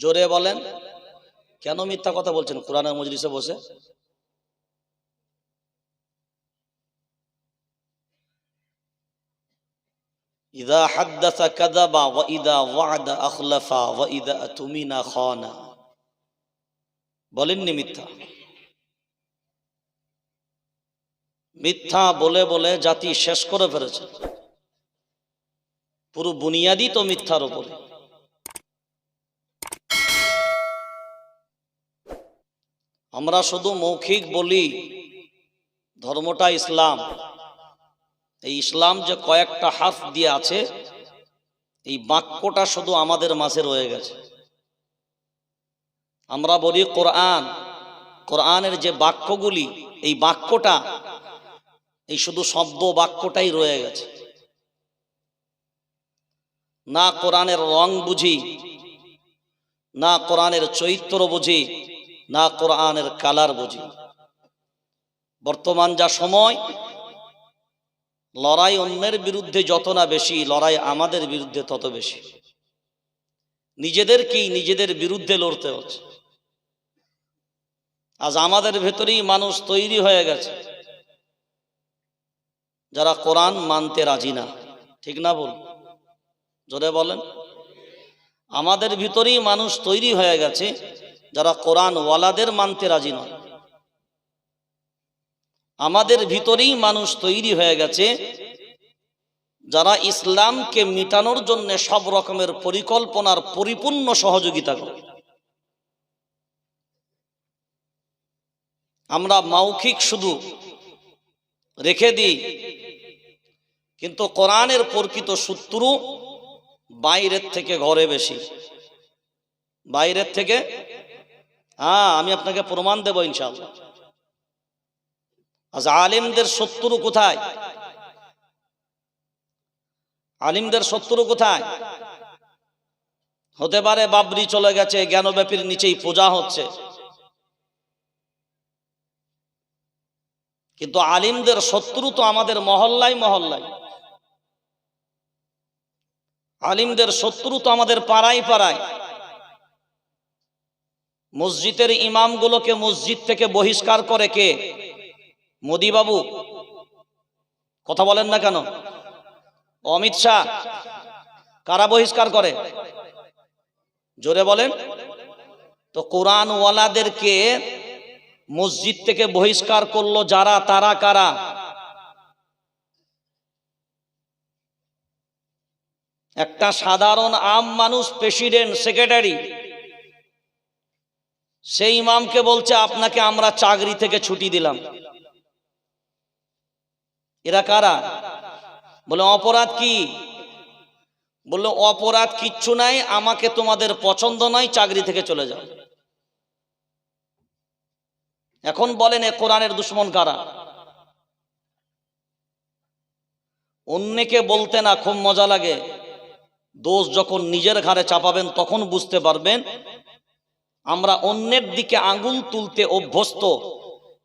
জোরে বলেন। কেন মিথ্যা কথা বলছেন? কোরআনের মজলিসে বসে। ইদা হাদ্দাসা কাযাবা ওয়া ইদা ওয়া'দা আখলাফা ওয়া ইদা তুমিনা খানা। বলেননি মিথ্যা? মিথ্যা বলে বলে জাতি শেষ করে ফেলেছে। পুরো বুনিয়াদি তো মিথ্যার উপরে। আমরা শুধু মৌখিক বলি, ধর্মটা ইসলাম। এই ইসলাম যে কয়েকটা হাফ দিয়ে আছে, এই বাক্যটা শুধু আমাদের মাঝে রয়ে গেছে। আমরা বলি কোরআন, কোরআনের যে বাক্যগুলি, এই বাক্যটা, এই শুধু শব্দ বাক্যটাই রয়ে গেছে। না কোরআনের রং বুঝি, না কোরআনের চৈত্র বুঝি না কোরআনের কালার বুঝি। বর্তমান যা সময়, লড়াই অন্যের বিরুদ্ধে যত না বেশি, লড়াই আমাদের বিরুদ্ধে তত বেশি। নিজেদেরকেই নিজেদের বিরুদ্ধে লড়তে হচ্ছে? আজ আমাদের ভেতরেই মানুষ তৈরি হয়ে গেছে। যারা কোরআন মানতে রাজি না, ঠিক না বল জোরে বলেন। আমাদের ভিতরেই মানুষ তৈরি হয়ে গেছে যারা কোরআন ওয়ালাদের মানতে রাজি নয়। আমাদের ভিতরেই মানুষ তৈরি হয়ে গেছে, যারা ইসলামকে মিটানোর জন্য সব রকমের পরিকল্পনার পরিপূর্ণ সহযোগিতা করে। আমরা মৌখিক শুধু রেখে দিই, কিন্তু কোরআনের প্রকৃত শত্রু বাইরের থেকে ঘরে বেশি। বাইরের থেকে হ্যাঁ আমি আপনাকে প্রমাণ দেবো ইনশাল্লাহ আজ আলিমদের শত্রু কোথায়? আলিমদের শত্রু কোথায়? হতে পারে বাবরি চলে গেছে, জ্ঞানব্যাপীর নিচেই পূজা হচ্ছে। কিন্তু আলিমদের শত্রু তো আমাদের মহল্লায় মহল্লায় আলিমদের শত্রু তো আমাদের পাড়ায় পাড়ায়। মসজিদের ইমামগুলোকে মসজিদ থেকে বহিষ্কার করে কে? মোদি বাবু কথা বলেন না কেন? অমিত শাহ, কারা বহিষ্কার করে? জোরে বলেন। তো কোরআন ওয়ালাদেরকে মসজিদ থেকে বহিষ্কার করল যারা, তারা কারা? একটা সাধারণ আম মানুষ, প্রেসিডেন্ট, সেক্রেটারি। সেই ইমামকে বলছে, আপনাকে আমরা চাকরি থেকে ছুটি দিলাম। এরা কারা? বলে, অপরাধ কি? বলল, অপরাধ কিচ্ছু নাই, আমাকে তোমাদের পছন্দ নয়, চাকরি থেকে চলে যাও। এখন বলেন, এ কোরআনের দুশ্মন কারা? অন্যকে বলতে না, খুব মজা লাগে। দোষ যখন নিজের ঘাড়ে চাপাবেন, তখন বুঝতে পারবেন আমরা অন্যের দিকে আঙ্গুল তুলতে অভ্যস্ত,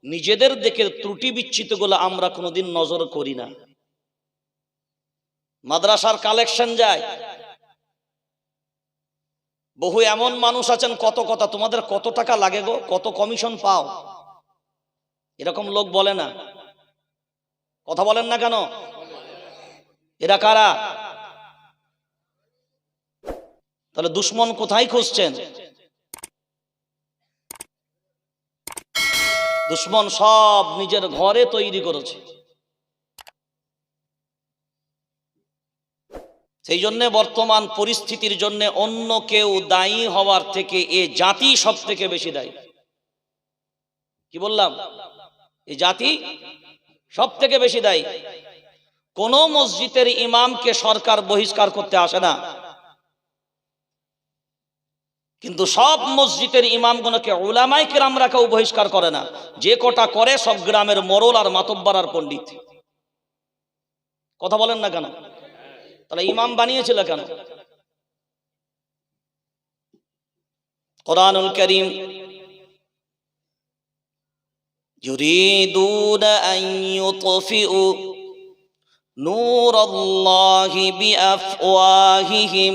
নিজেদের দিকে ত্রুটি বিচ্ছিতগুলো আমরা কোনোদিন নজর করি না। মাদ্রাসার কালেকশন যায়। বহু এমন মানুষ আছেন, কত কথা, তোমাদের কত টাকা লাগে গো? কত কমিশন পাও? এরকম লোক বলে না। কথা বলেন না কেন? এরা কারা? তাহলে দুশ্মন কোথায় খুঁজছেন? দুশ্মন সব নিজের ঘরে তৈরি করেছে। সেই জন্যে বর্তমান পরিস্থিতির জন্য অন্য কেউ দায়ী হওয়ার থেকে এ জাতি সব থেকে বেশি দায়ী। কি বললাম? এই জাতি সব থেকে বেশি দায়ী। কোন মসজিদের ইমামকে সরকার বহিষ্কার করতে আসে না। কিন্তু সব মসজিদের ইমামগুলোকে ওলামাই কেরামরা কেউ বহিষ্কার করে না যে কটা করে সব গ্রামের মরল আর মাতব্বার আর পণ্ডিত কথা বলেন না কেন তাহলে ইমাম বানিয়েছিল কেন কোরআনুল করিম يريدون أن يطفئوا نور الله بأفواههم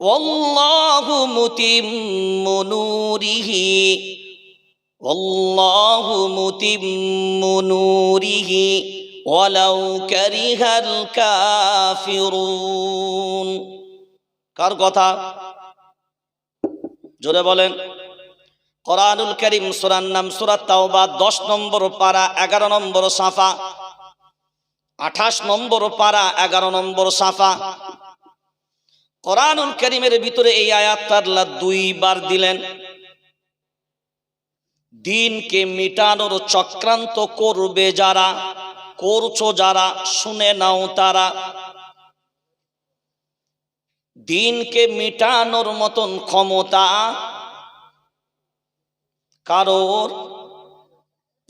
والله متم نوره والله متم نوره ولو كره الكافرون কার কথা জোরে বলেন কোরআনুল করিম সুরার নাম সুরাত তাওবা দশ নম্বর পারা এগারো নম্বর সাফা আঠাশ নম্বর পারা এগারো নম্বর সাফা কোরআনুল করিমের ভিতরে এই আয়াতটা আল্লাহ দুইবার দিলেন। দিনকে মিটানোর চক্রান্ত করবে যারা, করছ যারা, শুনে নাও তারা। দিনকে মিটানোর মতন ক্ষমতা কারোর,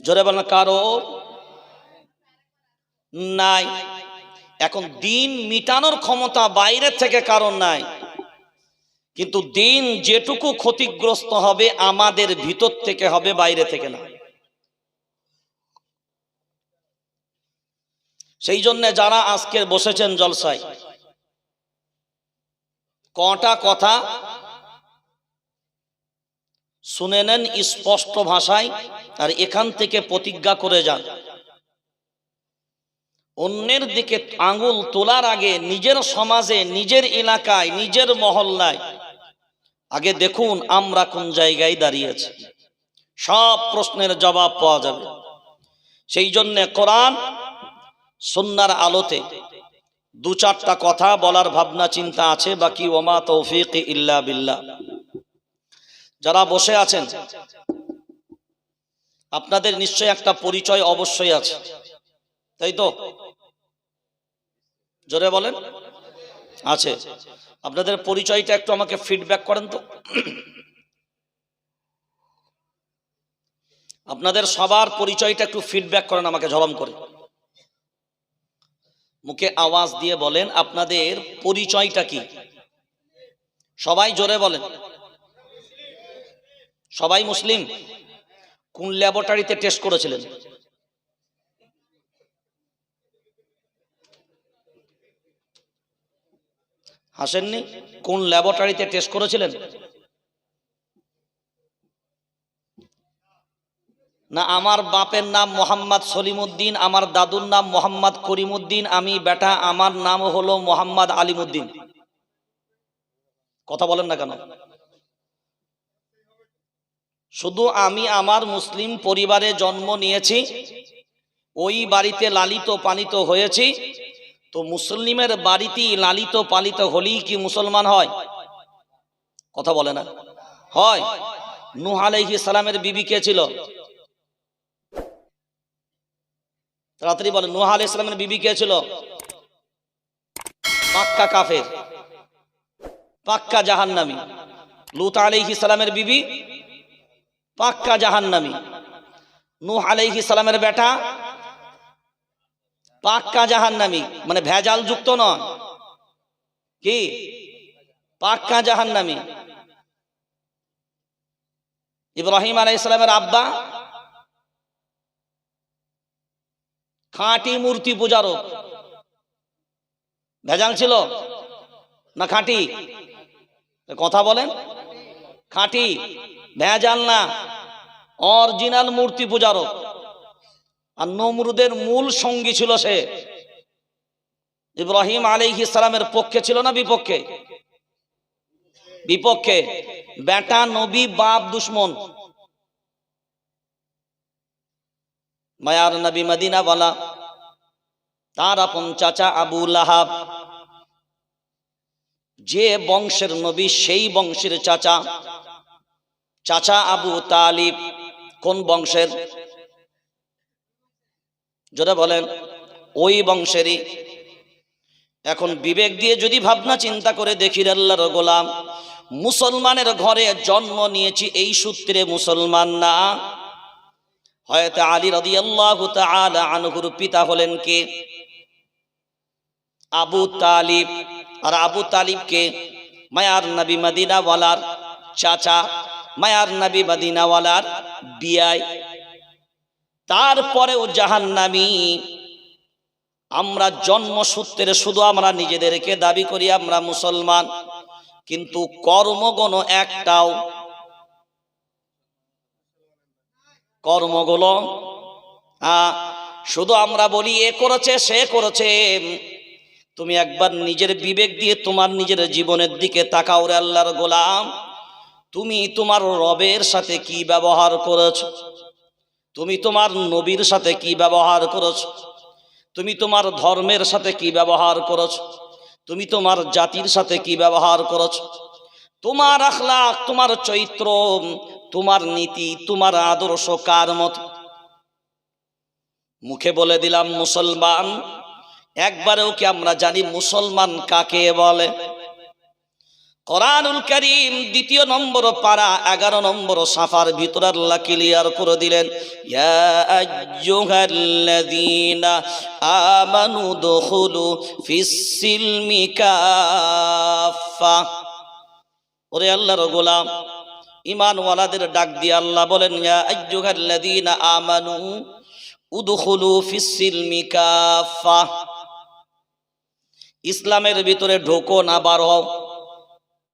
জোরে বলেন কারোর নাই। এখন দিন মিটানোর ক্ষমতা বাইরে থেকে কারণ নাই। কিন্তু দিন যেটুকু ক্ষতিগ্রস্ত হবে, আমাদের ভিতর থেকে হবে, বাইরে থেকে না। সেই জন্য যারা আজকে বসেছেন জলসায়, কটা কথা শুনে নেন স্পষ্ট ভাষায় আর এখান থেকে প্রতিজ্ঞা করে যান। অন্যের দিকে আঙ্গুল তোলার আগে নিজের সমাজে, নিজের এলাকায়, নিজের মহল্লায়। আগে দেখুন আমরা কোন জায়গায় দাঁড়িয়েছি সব প্রশ্নের জবাব পাওয়া যাবে। সেই জন্যে কোরআন সন্ন্যার আলোতে দু চারটা কথা বলার ভাবনা, চিন্তা আছে, বাকি ওমা তৌফিক ইল্লা বিল্লাহ। যারা বসে আছেন, আপনাদের নিশ্চয় একটা পরিচয় অবশ্যই আছে। তাই তো? জোরে বলেন। আছে। আপনাদের পরিচয়টা একটু আমাকে ফিডব্যাক করেন তো। আপনাদের সবার পরিচয়টা একটু ফিডব্যাক করেন আমাকে ঝলম করে। মুখে আওয়াজ দিয়ে বলেন, আপনাদের পরিচয়টা কি? সবাই জোরে বলেন। সবাই মুসলিম? কোন ল্যাবরেটরিতে টেস্ট করেছিলেন? হাসেননি? কোন ল্যাবরেটরিতে টেস্ট করেছিলেন? না, আমার বাপের নাম মোহাম্মদ সলিমুদ্দিন, আমার দাদুর নাম মোহাম্মদ করিমুদ্দিন, আমি বেটা, আমার নাম হলো মোহাম্মদ আলিমুদ্দিন। কথা বলেন না কেন? শুধু আমি আমার মুসলিম পরিবারে জন্ম নিয়েছি, ওই বাড়িতে লালিত পালিত হয়েছি তো মুসলিমের বাড়িতেই লালিত পালিত হলেই কি মুসলমান হয়? কথা বলে না। হয়। নুহ আলাইহি সালামের বিবি কে ছিল? তাড়াতাড়ি বলে নুহ আলাইহিস সালামের বিবি কে ছিল? পাক্কা কাফের। পাক্কা জাহান্নামী। লুত আলাইহি সালামের বিবি, পাক্কা জাহান্নামী। নূহ আলাইহি সালামের বেটা পাক্কা জাহান্নামী মানে ভেজাল যুক্ত নয় কি? পাক্কা জাহান্নামী। ইব্রাহিম আলাইহিস ইসলামের আব্বা, খাঁটি মূর্তি পূজারও। ভেজাল ছিল না খাঁটি? কথা বলেন। খাঁটি, ভেজাল না, অরিজিনাল মূর্তি পূজারও। আর নমরুদের মূল সঙ্গী ছিল সে। ইব্রাহিম আলাইহিস সালামের পক্ষে ছিল না বিপক্ষে? বিপক্ষে। বেটা, নবী, বাপ, দুশ্মন। মায়ার নবী মদিনা বলা তার আপন চাচা আবু লাহাব। যে বংশের নবী, সেই বংশের চাচা। চাচা আবু তালিব, কোন বংশের? যেটা বলেন, ওই বংশেরই। এখন বিবেক দিয়ে যদি ভাবনা চিন্তা করে দেখি আল্লাহর গোলাম, মুসলমানের ঘরে জন্ম নিয়েছি এই সূত্রে মুসলমান না। হয়তো আলী রদি আল্লাহ আনহুর পিতা হলেন কে? আবু তালিব। আর আবু তালিবকে মায়ার নবী মদিনাওয়ালার চাচা, মায়ার নবী মদিনাওয়ালার বিয়াই তারপরেও জাহান্নামী। আমরা জন্মসূত্রে শুধু আমরা নিজেদেরকে দাবি করি, আমরা মুসলমান। কিন্তু কর্মগণ একটাও। কর্মগুলো শুধু আমরা বলি, এ করেছে, সে করেছে। তুমি একবার নিজের বিবেক দিয়ে তোমার নিজের জীবনের দিকে তাকাও রে আল্লাহর গোলাম। তুমি তোমার রবের সাথে কি ব্যবহার করেছ? তুমি তোমার নবীর সাথে কি ব্যবহার করেছ? তুমি তোমার ধর্মের সাথে কি ব্যবহার করেছ? তুমি তোমার জাতির সাথে কি ব্যবহার করেছ? তোমার আখলাক তোমার চৈত্র, তোমার নীতি, তোমার আদর্শ কার মত? মুখে বলে দিলাম মুসলমান, একবারেও কি আমরা জানি মুসলমান কাকে বলে? কোরআনুল করিম দ্বিতীয় নম্বর পারা, এগারো নম্বর সাফার ভিতর আল্লাহ ক্লিয়ার করে দিলেন আমানু দুখুলু ওরে আল্লাহর গোলাম ইমানওয়ালাদের ডাক দিয়ে আল্লাহ বলেন, ইয়া আইয়ুহাল্লাযীনা আমানু উদখুলু ফিস-সিলমি ইসলামের ভিতরে ঢোকো না, বার